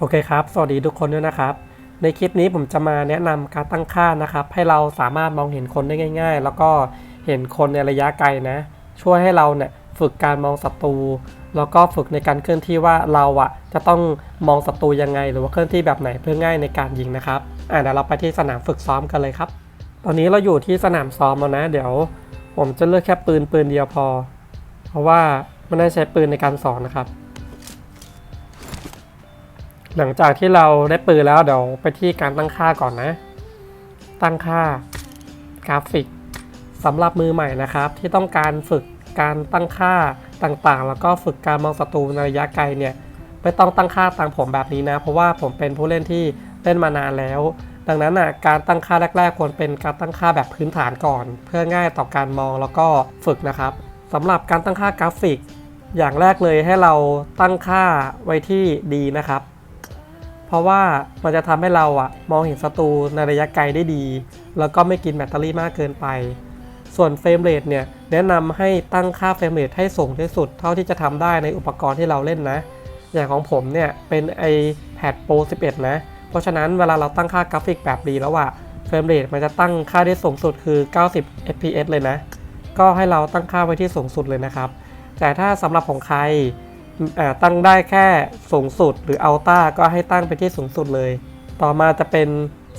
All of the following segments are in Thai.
โอเคครับ สวัสดีทุกคนด้วยนะครับ ในคลิปนี้ผมจะมาแนะนำการตั้งค่านะครับ ให้เราสามารถมองเห็นคนได้ง่าย ๆ แล้วก็เห็นคนในระยะไกลนะ ช่วยให้เราเนี่ยฝึกการมองศัตรู แล้วก็ฝึกในการเคลื่อนที่ว่าเราอะจะต้องมองศัตรูยังไง หรือว่าเคลื่อนที่แบบไหนเพื่อง่ายในการยิงนะครับ อะเดี๋ยวเราไปที่สนามฝึกซ้อมกันเลยครับ ตอนนี้เราอยู่ที่สนามซ้อมแล้วนะ เดี๋ยว ผมจะเลือกแค่ปืนปืนเดียวพอ เพราะว่าไม่ได้ใช้ปืนในการสอนนะครับ หลังจากที่เราได้ปืนแล้วเดี๋ยวไปที่การตั้งค่าก่อนนะ ตั้งค่ากราฟิกสำหรับมือใหม่นะครับ ที่ต้องการฝึกการตั้งค่าต่างๆ แล้วก็ฝึกการมองศัตรูในระยะไกลเนี่ยไม่ต้องตั้งค่าตามผมแบบนี้นะ เพราะว่าผมเป็นผู้เล่นที่เล่นมานานแล้ว ดังนั้นอะการตั้งค่าแรก ๆ ควรเป็นการตั้งค่าแบบพื้นฐานก่อน เพื่อง่ายต่อการมองแล้วก็ฝึกนะครับสำหรับการตั้งค่ากราฟิก อย่างแรกเลยให้เราตั้งค่าไว้ที่ดีนะครับ เพราะว่ามันจะทำให้เราอะมองเห็นศัตรูในระยะไกลได้ดี แล้วก็ไม่กินแบตเตอรี่มากเกินไป ส่วนเฟรมเรทเนี่ยแนะนำให้ตั้งค่าเฟรมเรทให้สูงที่สุด เท่าที่จะทำได้ในอุปกรณ์ที่เราเล่นนะ อย่างของผมเนี่ยเป็น iPad Pro 11 นะ เพราะฉะนั้นเวลาเราตั้งค่ากราฟิกแบบดีแล้วอะเฟรมเรทมันจะตั้งค่าได้สูงสุดคือ 90 fps เลยนะ ก็ให้เราตั้งค่าไว้ที่สูงสุดเลยนะครับ แต่ถ้าสำหรับของใคร ตั้งได้แค่สูงสุดหรืออัลต้าก็ให้ตั้งไปที่สูงสุดเลย ต่อมาจะเป็น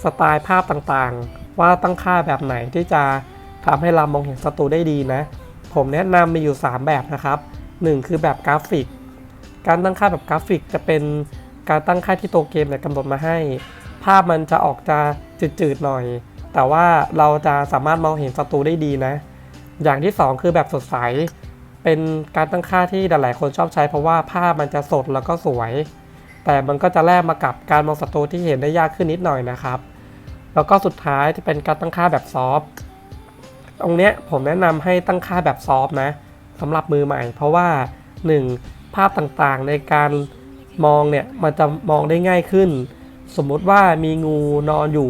สไตล์ภาพต่างๆ ว่าตั้งค่าแบบไหนที่จะทำให้เรามองเห็นศัตรูได้ดีนะ ผมแนะนำมีอยู่ 3 แบบนะครับ 1 คือแบบกราฟิก การตั้งค่าแบบกราฟิกจะเป็นการตั้งค่าที่ตัวเกมเนี่ยกำหนดมาให้ ภาพมันจะออกจะจืดๆหน่อย แต่ว่าเราจะสามารถมองเห็นศัตรูได้ดีนะ อย่างที่ 2 คือแบบสดใส เป็นการตั้งค่าที่หลายๆคนชอบใช้เพราะว่าภาพมันจะสดแล้วก็สวย แต่มันก็จะแลกมากับการมองศัตรูที่เห็นได้ยากขึ้นนิดหน่อยนะครับ แล้วก็สุดท้ายจะเป็นการตั้งค่าแบบซอฟต์ตรงเนี้ยผมแนะนำให้ตั้งค่าแบบซอฟต์นะสำหรับมือใหม่ เพราะว่า 1. ภาพต่างๆในการมองเนี่ยมันจะมองได้ง่ายขึ้น สมมุติว่ามีงูนอนอยู่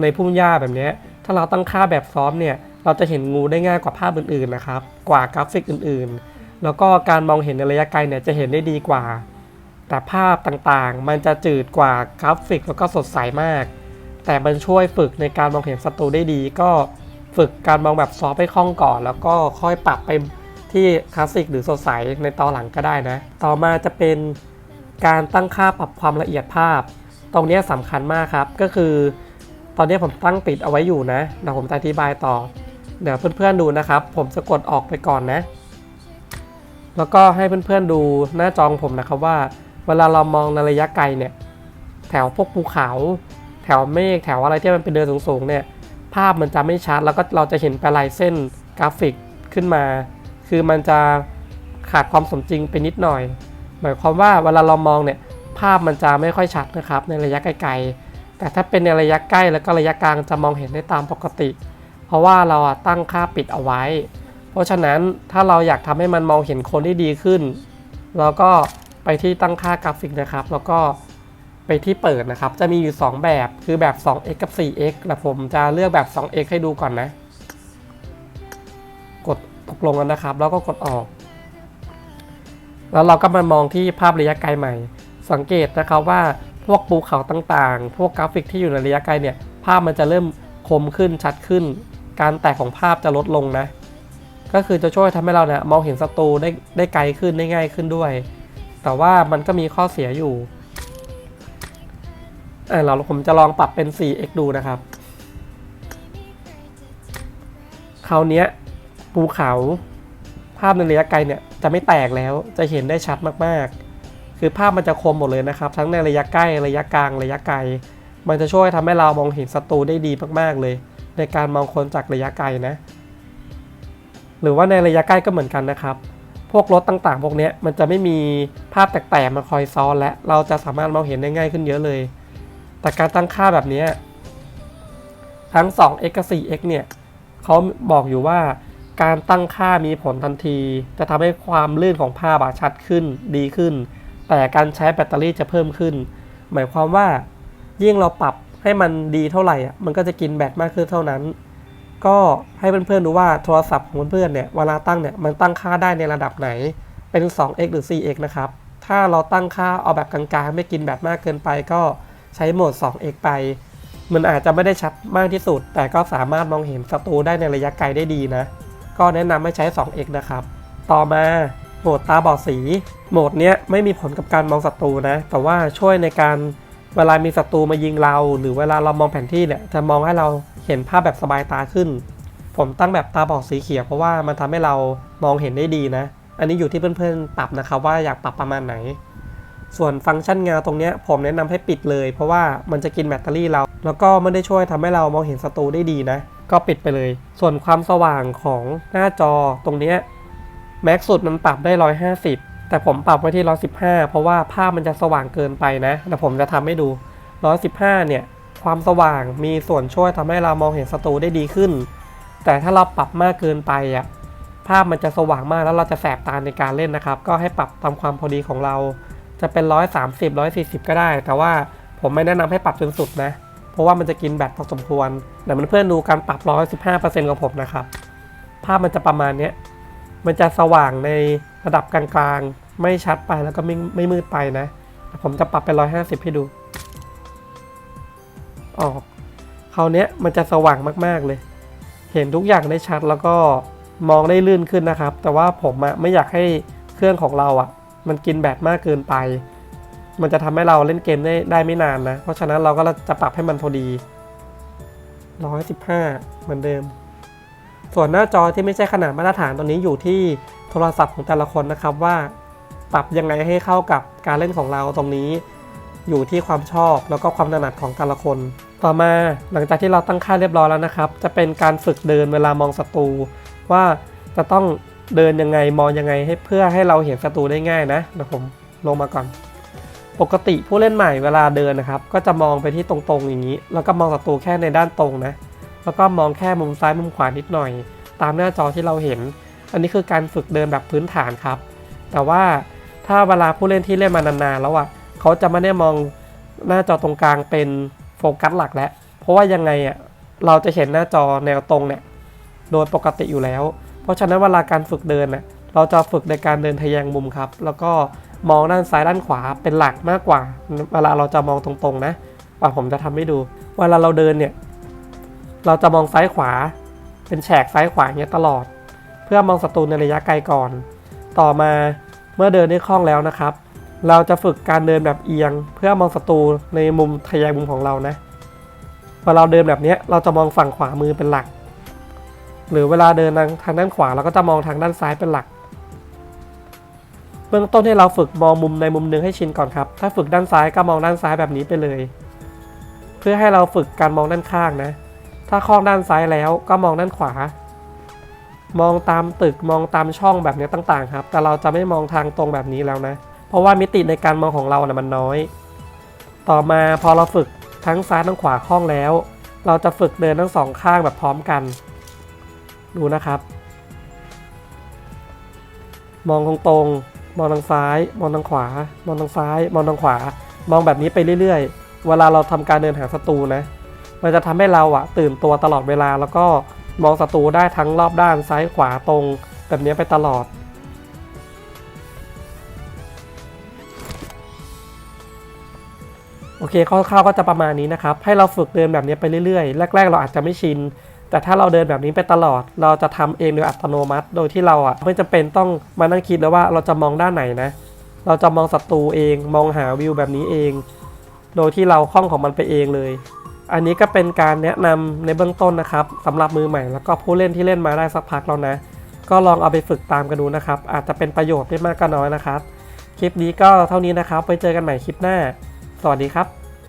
ในพุ่มหญ้าแบบนี้ถ้าเราตั้งค่าแบบซอฟต์เนี่ย เราจะเห็นงูได้ง่ายกว่าภาพอื่นๆนะครับ กว่ากราฟิกอื่นๆ แล้วก็การมองเห็นในระยะไกลเนี่ยจะเห็นได้ดีกว่า แต่ภาพต่างๆ มันจะจืดกว่ากราฟิกแล้วก็สดใสมาก แต่มันช่วยฝึกในการมองเห็นศัตรูได้ดี ก็ฝึกการมองแบบซอฟต์ให้คล่องก่อน แล้วก็ค่อยปรับไปที่คลาสสิกหรือสดใสในตอนหลังก็ได้นะ ต่อมาจะเป็นการตั้งค่าปรับความละเอียดภาพ ตรงนี้สำคัญมากครับ ก็คือ ตอนนี้ผมตั้งปิดเอาไว้อยู่นะเดี๋ยวผมจะอธิบายต่อ เดี๋ยวเพื่อนๆดูนะครับ ผมจะกดออกไปก่อนนะ แล้วก็ให้เพื่อนๆดูหน้าจองผมนะครับว่า เวลาเรามองในระยะไกลเนี่ย แถวพวกภูเขา แถวเมฆแถวอะไรที่มันเป็นเดินสูงๆเนี่ย ภาพมันจะไม่ชัดแล้วก็เราจะเห็นเป็นลายเส้นกราฟิกขึ้นมา คือมันจะขาดความสมจริงไปนิดหน่อย หมายความว่าเวลาเรามองเนี่ยภาพมันจะไม่ค่อยชัดนะครับในระยะไกลๆ แต่ถ้าเป็นในระยะใกล้แล้วก็ระยะกลางจะมองเห็นได้ตามปกติ เพราะว่าเราตั้งค่าปิดเอาไว้ เพราะฉะนั้นถ้าเราอยากทำให้มันมองเห็นคนได้ดีขึ้น เราก็ไปที่ตั้งค่ากราฟิกนะครับ แล้วก็ไปที่เปิดนะครับ จะมีอยู่ 2 แบบคือแบบ 2x กับ 4x แต่ผมจะเลือกแบบ 2x ให้ดูก่อนนะ กดตกลงกันนะครับ แล้วก็กดออก แล้วเราก็มามองที่ภาพระยะไกลใหม่ สังเกตนะครับว่าพวกภูเขาต่างๆ พวกกราฟิกที่อยู่ในระยะไกลเนี่ย ภาพมันจะเริ่มคมขึ้นชัดขึ้น การแตกของภาพจะลดลงนะ ก็คือจะช่วยทำให้เราเนี่ยมองเห็นศัตรูได้ได้ไกลขึ้นได้ง่ายขึ้นด้วย แต่ว่ามันก็มีข้อเสียอยู่อ่าเราผมจะลองปรับเป็น 4x ดูนะครับ คราวเนี้ยภูเขาภาพในระยะไกลเนี่ยจะไม่แตกแล้วจะเห็นได้ชัดมากๆ คือภาพมันจะคมหมดเลยนะครับ ทั้งในระยะใกล้ระยะกลางระยะไกล มันจะช่วยทำให้เรามองเห็นศัตรูได้ดีมากๆเลย ในการมองคนจากระยะไกลนะ หรือว่าในระยะใกล้ก็เหมือนกันนะครับ พวกรถต่างๆ พวกนี้มันจะไม่มีภาพแตกๆมาคอยซ้อนและเราจะสามารถมองเห็นได้ง่ายขึ้นเยอะเลย แต่การตั้งค่าแบบนี้ทั้ง 2x กับ 4x เนี่ยเขาบอกอยู่ว่าการตั้งค่ามีผลทันที จะทำให้ความลื่นของภาพชัดขึ้นดีขึ้น แต่การใช้แบตเตอรี่จะเพิ่มขึ้น หมายความว่ายิ่งเราปรับ ให้มันดีเท่าไหร่อะมันก็จะกินแบตมากขึ้นเท่านั้น ก็ให้เพื่อนๆดูว่าโทรศัพท์ของเพื่อนๆเนี่ยเวลาตั้งเนี่ยมันตั้งค่าได้ในระดับไหนเป็น 2x หรือ 4x นะครับ ถ้าเราตั้งค่าเอาแบบกลางๆ ไม่กินแบบมากเกินไป ก็ใช้โหมด 2x ไป มันอาจจะไม่ได้ชัดมากที่สุด แต่ก็สามารถมองเห็นศัตรูได้ในระยะไกลได้ดีนะ ก็แนะนำให้ใช้ 2x นะครับ ต่อมาโหมดตาบอดสี โหมดเนี้ยไม่มีผลกับการมองศัตรูนะ แต่ว่าช่วยในการ เวลามีศัตรูมายิงเรา หรือเวลาเรามองแผนที่เนี่ยจะมองให้เราเห็นภาพแบบสบายตาขึ้น ผมตั้งแบบตาบอดสีเขียวเพราะว่ามันทำให้เรามองเห็นได้ดีนะ อันนี้อยู่ที่เพื่อนๆปรับนะครับว่าอยากปรับประมาณไหน ส่วนฟังก์ชันเงาตรงเนี้ยผมแนะนำให้ปิดเลย เพราะว่ามันจะกินแบตเตอรี่เรา แล้วก็ไม่ได้ช่วยทำให้เรามองเห็นศัตรูได้ดีนะ ก็ปิดไปเลย ส่วนความสว่างของหน้าจอตรงเนี้ยแม็กสุดมันปรับได้ 150 แต่ผมปรับไว้ที่115เพราะว่าภาพมันจะสว่างเกินไปนะแต่ผมจะทำให้ดู115เนี่ยความสว่างมีส่วนช่วยทำให้เรามองเห็นศัตรูได้ดีขึ้น แต่ถ้าเราปรับมากเกินไปอะภาพมันจะสว่างมากแล้วเราจะแสบตาในการเล่นนะครับ ก็ให้ปรับตามความพอดีของเรา จะเป็น130 140ก็ได้ แต่ว่าผมไม่แนะนำให้ปรับจนสุดนะ เพราะว่ามันจะกินแบตพอสมควรเดี๋ยวมันเพื่อนดูการปรับ115%ของผมนะครับ ภาพมันจะประมาณเนี้ยมันจะสว่างใน ระดับกลางๆ ไม่ชัดไปแล้วก็ไม่ไม่มืดไปนะ ผมจะปรับเป็น 150 ให้ดู ออกคราวนี้มันจะสว่างมากๆเลย เห็นทุกอย่างได้ชัดแล้วก็มองได้ลื่นขึ้นนะครับ แต่ว่าผมอะไม่อยากให้เครื่องของเราอะมันกินแบตมากเกินไป มันจะทำให้เราเล่นเกมได้ได้ไม่นานนะ เพราะฉะนั้นเราก็จะปรับให้มันพอดี 115 เหมือนเดิม ส่วนหน้าจอที่ไม่ใช่ขนาดมาตรฐานตัวนี้อยู่ที่ รศัพท์ของแต่ละคนนะครับว่าปรับยังไงให้เข้ากับการเล่นของเราตรงนี้ อยู่ที่ความชอบแล้วก็ความถนัดของแต่ละคน ต่อมาหลังจากที่เราตั้งค่าเรียบร้อยแล้วนะครับ จะเป็นการฝึกเดินเวลามองศัตรูว่าจะต้องเดินยังไงมองยังไงให้เพื่อให้เราเห็นศัตรูได้ง่ายนะเดี๋ยวผมลงมาก่อน ปกติผู้เล่นใหม่เวลาเดินนะครับ ก็จะมองไปที่ตรงๆอย่างนี้ แล้วก็มองศัตรูแค่ในด้านตรงนะ แล้วก็มองแค่มุมซ้ายมุมขวานิดหน่อย ตามหน้าจอที่เราเห็น อันนี้คือการฝึกเดินแบบพื้นฐานครับ แต่ว่าถ้าเวลาผู้เล่นที่เล่นมานานๆแล้วอะเขาจะไม่ได้มองหน้าจอตรงกลางเป็นโฟกัสหลักแล้ว เพราะว่ายังไงอะเราจะเห็นหน้าจอแนวตรงเนี่ยโดยปกติอยู่แล้ว เพราะฉะนั้นเวลาการฝึกเดินน่ะเราจะฝึกในการเดินทะแยงมุมครับ แล้วก็มองด้านซ้ายด้านขวาเป็นหลักมากกว่า เวลาเราจะมองตรงๆนะว่าผมจะทำให้ดู เวลาเราเดินเนี่ย เราจะมองซ้ายขวา เป็นแฉกซ้ายขวาอย่างเงี้ยตลอด เพื่อมองศัตรูในระยะไกลก่อน ต่อมาเมื่อเดินได้คล่องแล้วนะครับ เราจะฝึกการเดินแบบเอียง เพื่อมองศัตรูในมุมทะแยงมุมของเรานะพอเราเดินแบบนี้เราจะมองฝั่งขวามือเป็นหลัก หรือเวลาเดินทางด้านขวาเราก็จะมองทางด้านซ้ายเป็นหลัก เบื้องต้นให้เราฝึกมองมุมในมุมหนึ่งให้ชินก่อนครับ ถ้าฝึกด้านซ้ายก็มองด้านซ้ายแบบนี้ไปเลย เพื่อให้เราฝึกการมองด้านข้างนะ ถ้าคล่องด้านซ้ายแล้วก็มองด้านขวา มองตามตึกมองตามช่องแบบนี้ต่างๆครับ แต่เราจะไม่มองทางตรงแบบนี้แล้วนะ เพราะว่ามิติในการมองของเรานะ่ะมันน้อย ต่อมาพอเราฝึกทั้งซ้ายทั้งขวาคล่องแล้ว เราจะฝึกเดินทั้งสองข้างแบบพร้อมกัน ดูนะครับ มองตรงมองทางซ้าย มองทางขวา มองทางซ้าย มองทางขวา มองแบบนี้ไปเรื่อย ๆ เวลาเราทำการเดินหาศัตรูนะ มันจะทำให้เราอะตื่นตัวตลอดเวลาแล้วก็ มองศัตรูได้ทั้งรอบด้านซ้ายขวาตรง แบบนี้ไปตลอด โอเคคร่าวๆก็จะประมาณนี้นะครับ ให้เราฝึกเดินแบบนี้ไปเรื่อยๆ แรก ๆ เราอาจจะไม่ชิน แต่ถ้าเราเดินแบบนี้ไปตลอด เราจะทำเองโดยอัตโนมัติ โดยที่เราอะไม่จำเป็นต้องมานั่งคิดแล้วว่าเราจะมองด้านไหนนะ เราจะมองศัตรูเอง มองหาวิวแบบนี้เอง โดยที่เราคล่องของมันไปเองเลย อันนี้ก็เป็นการแนะนำในเบื้องต้นนะครับสำหรับมือใหม่ แล้วก็ผู้เล่นที่เล่นมาได้สักพักแล้วนะ ก็ลองเอาไปฝึกตามกันดูนะครับ อาจจะเป็นประโยชน์ไม่มากก็น้อยนะครับ คลิปนี้ก็เท่านี้นะครับ ไปเจอกันใหม่คลิปหน้า สวัสดีครับ